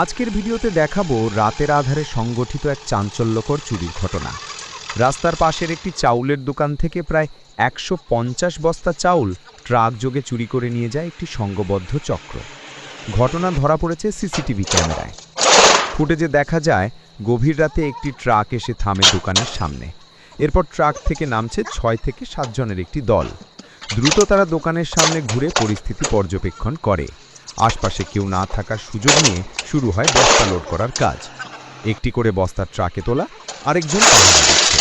আজকের ভিডিওতে দেখাবো রাতের আধারে সংগঠিত এক চাঞ্চল্যকর চুরির ঘটনা। রাস্তার পাশের একটি চাউলের দোকান থেকে প্রায় একশো পঞ্চাশ বস্তা চাউল ট্রাক যোগে চুরি করে নিয়ে যায় একটি সংঘবদ্ধ চক্র। ঘটনা ধরা পড়েছে সিসিটিভি ক্যামেরায়। ফুটেজে দেখা যায়, গভীর রাতে একটি ট্রাক এসে থামে দোকানের সামনে। এরপর ট্রাক থেকে নামছে ছয় থেকে সাতজনের একটি দল। দ্রুত তারা দোকানের সামনে ঘুরে পরিস্থিতি পর্যবেক্ষণ করে। আশপাশে কেউ না থাকার সুযোগ নিয়ে শুরু হয় বস্তা লোড করার কাজ। একটি করে বস্তা ট্রাকে তোলা, আরেকজন পাহারা দিচ্ছে।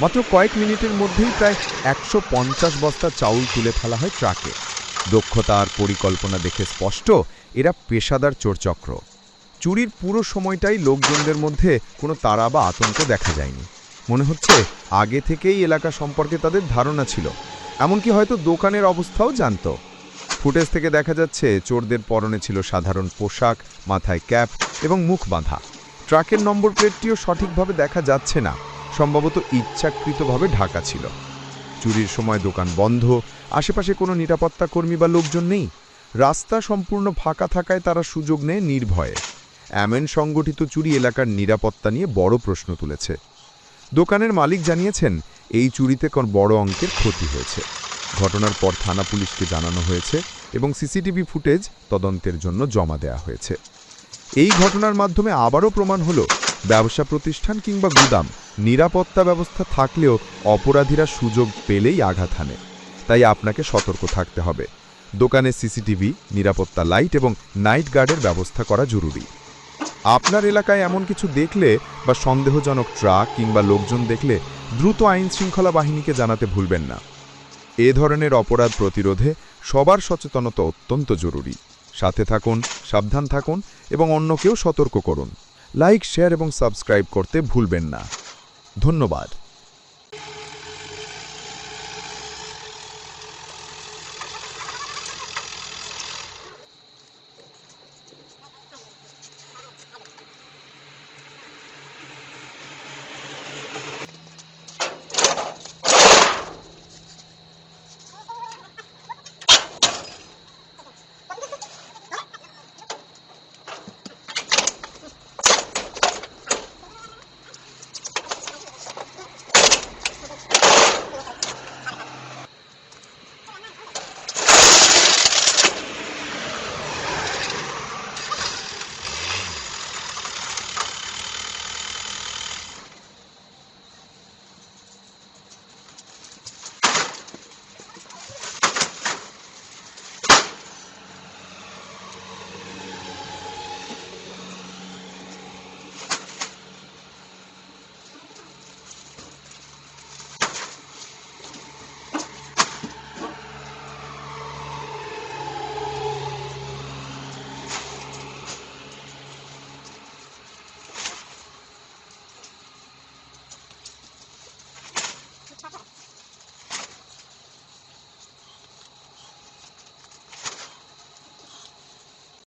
মাত্র কয়েক মিনিটের মধ্যেই প্রায় একশো পঞ্চাশ বস্তা চাউল তুলে ফেলা হয় ট্রাকে। দক্ষতা আর পরিকল্পনা দেখে স্পষ্ট, এরা পেশাদার চোরচক্র। চুরির পুরো সময়টাই লোকজনদের মধ্যে কোনো তারা বা আতঙ্ক দেখা যায়নি। মনে হচ্ছে আগে থেকেই এলাকা সম্পর্কে তাদের ধারণা ছিল। এমনকি হয়তো দোকানের অবস্থাও জানতো। ফুটেজ থেকে দেখা যাচ্ছে, চোরদের পরনে ছিল সাধারণ পোশাক, মাথায় ক্যাপ এবং মুখ বাঁধা। ট্রাকের নম্বর প্লেটটিও সঠিকভাবে দেখা যাচ্ছে না। সম্ভবত ইচ্ছাকৃতভাবে ঢাকা ছিল। চুরির সময় দোকান বন্ধ, আশেপাশে কোনো নিরাপত্তা কর্মী বা লোকজন নেই। রাস্তা সম্পূর্ণ ফাঁকা থাকায় তারা সুযোগ নেয় নির্ভয়ে। এমন সংগঠিত চুরি এলাকার নিরাপত্তা নিয়ে বড় প্রশ্ন তুলেছে। দোকানের মালিক জানিয়েছেন, এই চুরিতে কোন বড় অঙ্কের ক্ষতি হয়েছে। ঘটনার পর থানা পুলিশকে জানানো হয়েছে এবং সিসিটিভি ফুটেজ তদন্তের জন্য জমা দেওয়া হয়েছে। এই ঘটনার মাধ্যমে আবারও প্রমাণ হলো, ব্যবসা প্রতিষ্ঠান কিংবা গুদাম নিরাপত্তা ব্যবস্থা থাকলেও অপরাধীরা সুযোগ পেলেই আঘাত হানে। তাই আপনাকে সতর্ক থাকতে হবে। দোকানে সিসিটিভি, নিরাপত্তা লাইট এবং নাইট গার্ডের ব্যবস্থা করা জরুরি। আপনার এলাকায় এমন কিছু দেখলে বা সন্দেহজনক ট্রাক কিংবা লোকজন দেখলে দ্রুত আইন শৃঙ্খলা বাহিনীকে জানাতে ভুলবেন না। এ ধরনের অপরাধ প্রতিরোধে সবার সচেতনতা অত্যন্ত জরুরি। সাথে থাকুন, সাবধান থাকুন এবং অন্যকেও সতর্ক করুন। লাইক, শেয়ার এবং সাবস্ক্রাইব করতে ভুলবেন না। ধন্যবাদ।